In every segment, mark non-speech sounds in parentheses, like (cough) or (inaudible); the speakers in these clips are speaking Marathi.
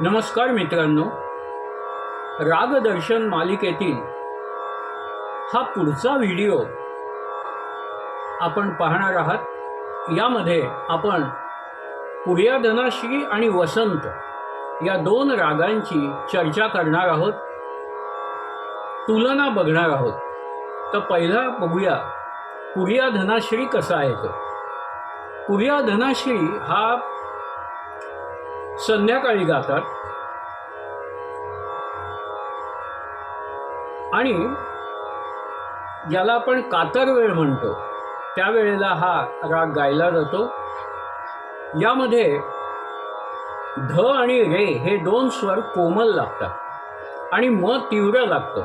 नमस्कार मित्रांनो. रागदर्शन मालिकेतील हा पुढचा व्हिडिओ आपण पाहणार आहात. यामध्ये आपण पुर्याधनाश्री आणि वसंत या दोन रागांची चर्चा करणार आहोत. तुलना बघणार आहोत. तर पहिला बघूया पुर्या धनाश्री कसा आहे तो? पुर्या धनाश्री हा संध्याकाळी गातात आणि ज्याला आपण कातर वेळ म्हणतो त्यावेळेला हा राग गायला जातो. यामध्ये ध आणि रे हे दोन स्वर कोमल लागतात आणि म तीव्र लागतं.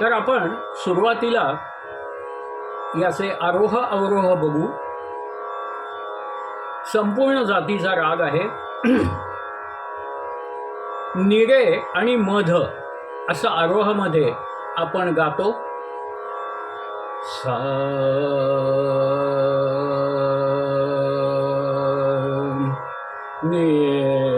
तर आपण सुरुवातीला याचे आरोह अवरोह बघू. संपूर्ण जातीचा राग आहे. निरे आणि मध असं आरोहामध्ये आपण गातो. सा निरे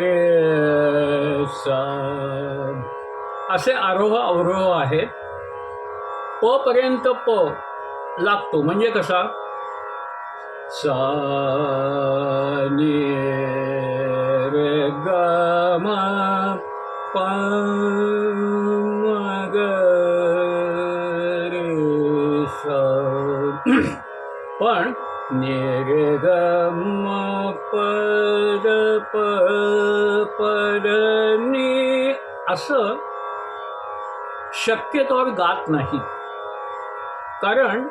रे सा असे आरोह अवरोह आहेत. प पर्यंत प लागतो. म्हणजे कसा? सा नि रे ग म प ग रे (clears throat) पण नि रे ग पर प असं शक्यतोवर गात नाही. कारण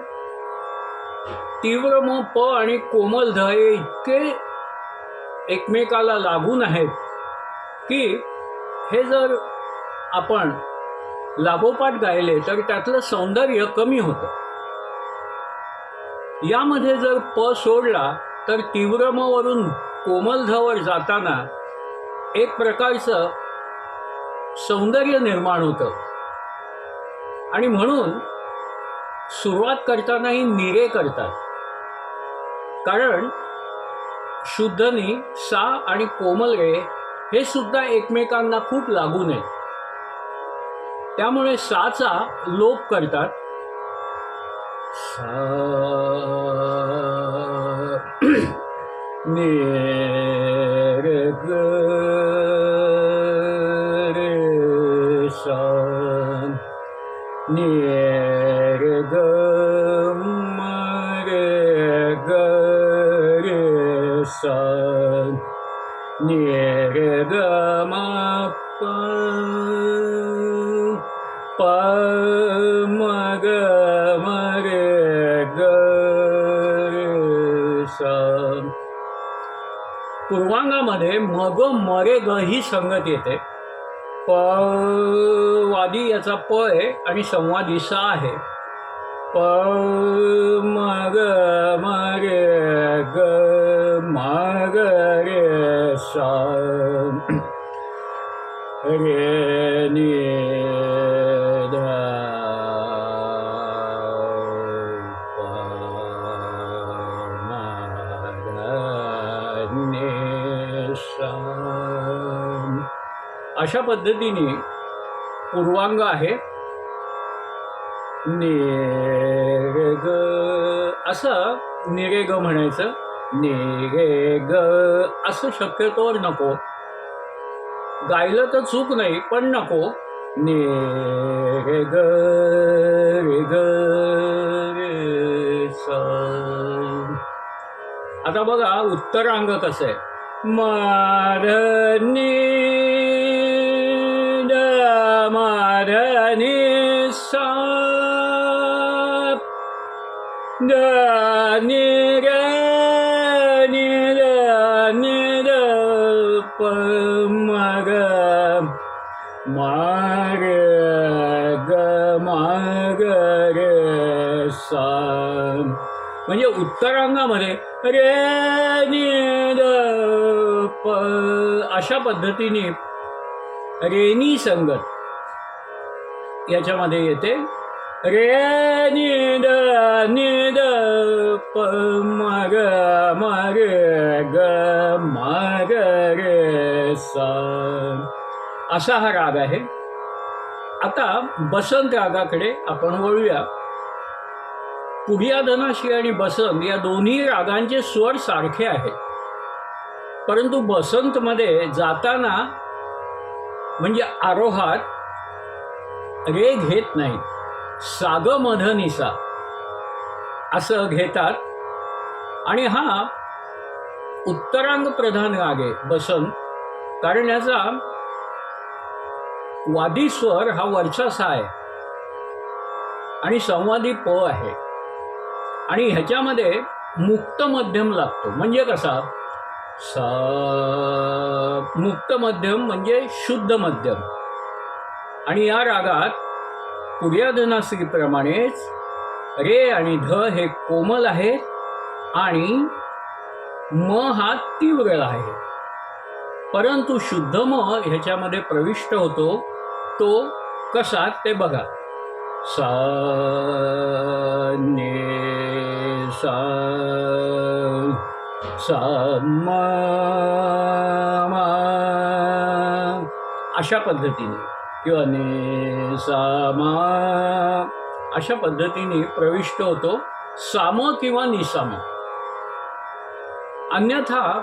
तीव्र म प आणि कोमल ध हे इतके एकमेकाला लागून आहेत की हे जर आपण लागोपाठ गायले तर त्यातलं सौंदर्य कमी होतं. यामध्ये जर प सोडला तर तीव्रमवरून म वरून कोमल धवर जाताना एक प्रकारचं सौंदर्य निर्माण होतं. आणि म्हणून सुरुवात करतानाही निरे करतात. कारण शुद्धनी सा आणि कोमल रे हे सुद्धा एकमेकांना खूप लागू नये. त्यामुळे साचा लोप करतात. सा नि रे ग रे सा पूर्वांगामध्ये मग मरे ग ही संगत येते. प वादी याचा प आहे आणि संवादी सा आहे. प मग मरे ग मग रे सा. (clears throat) रे अशा पद्धतीने पूर्वांग आहे. निरेग असं निरेग म्हणायचं. निरेग असं शक्यतोवर नको. गायलं तर चूक नाही पण नको. निरेग रे ग रे सा आता बघा उत्तरांग कसं आहे? मारणी मारणी सा द नि रे नि द नि द प म ग म रे ग म ग रे सा म्हणजे उत्तरांगामध्ये रे नि द प अशा पद्धतीने रेनी संगत याच्यामध्ये येते रे निद निद प मग मग ग मग रे सा. असा हा राग आहे. आता बसंत रागाकडे आपण वळूया. पुढियाधनाशी आणि बसंत या दोन्ही रागांचे स्वर सारखे आहेत. परंतु बसंतमध्ये जाताना म्हणजे आरोहात रे घेत नाही साग मधनिसा असं घेतात. आणि हा उत्तरांग प्रधान राग आहे बसंत कारण याचा वादी स्वर हा वरचा सा आहे. आणि संवादी प आहे. आणि ह्याच्यामध्ये मुक्त मध्यम लागतो. म्हणजे कसा? सा मुक्त मध्यम म्हणजे शुद्ध मध्यम. आणि या रागात पुर्याधनाश्रीप्रमाणेच रे आणि ध हे कोमल आहे आणि म हा तीव्र आहे. परंतु शुद्ध म ह्याच्यामध्ये प्रविष्ट होतो तो कसा ते बघा. सा ने सा सा मा. अशा पद्धतीने. किंवा ने अशा पद्धतीने प्रविष्ट होतो साम किंवा निसाम. अन्यथा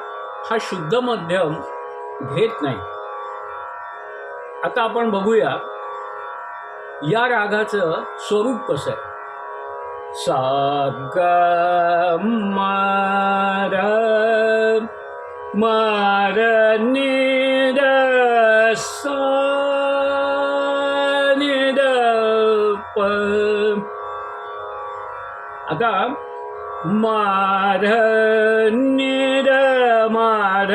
हा शुद्ध मध्यम घेत नाही. आता आपण बघूया या रागाचं स्वरूप कसं आहे. सा ग मार मार प आता मार निर मार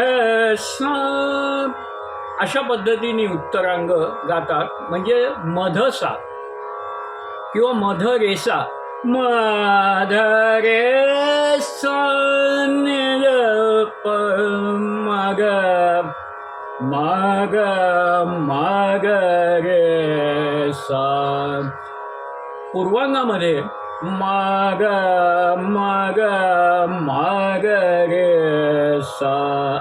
अशा पद्धतीने उत्तरांग गातात म्हणजे मधसा किंवा मध रेसा मध रे सा प मग मग मग रे सा पूर्वांगामध्ये माग माग माग रे सा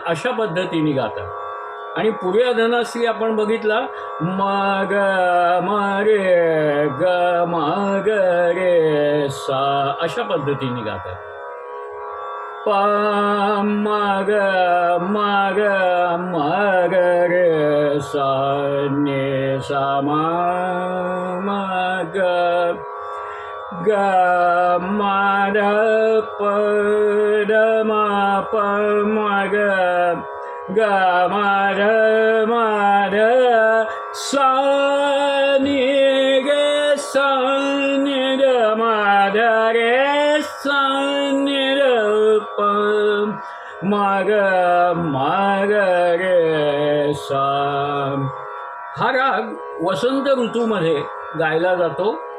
अशा पद्धतीने गातात. आणि पुऱ्या धनाश्री आपण बघितला माग मरे ग माग रे सा अशा पद्धतीने गातात. प माग माग मग रे सा ने सा मा मग ग मार प ग मार मार सा गे ग सा ग मार रे सा र प मग मग रे सा। हा राग वसंत ऋतूमध्ये गायला जातो.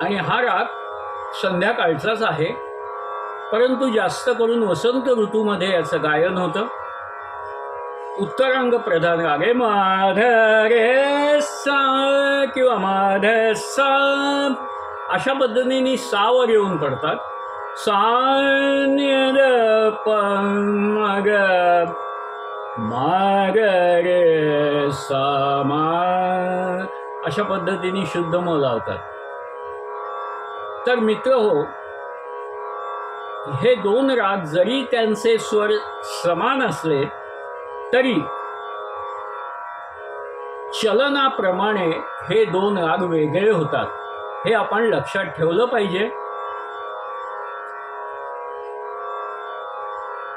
आणि हा राग संध्याकाळचाच आहे. परंतु जास्त करून वसंत ऋतूमध्ये याचं गायन होतं. उत्तरांग प्रधान राग आहे माध रे सा किंवा माध सा अशा पद्धतीने सावर येऊन पडतात. सा मग माग रे सा मा अशा पद्धतीने शुद्ध मोलावतात तर मित्र हो हे दोन राग जरी त्यांचे स्वर समान असले तरी चलनाप्रमाणे हे दोन राग वेगळे होतात. हे आपण लक्षात ठेवलं पाहिजे.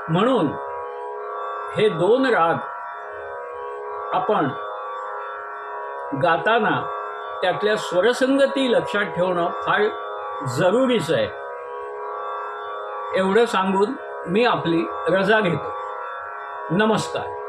म्हणून हे दोन राग आपण गाताना त्यातल्या स्वरसंगती लक्षात ठेवणं फार जरुरीचं आहे. एवढं सांगून मी आपली रजा घेतो. नमस्कार.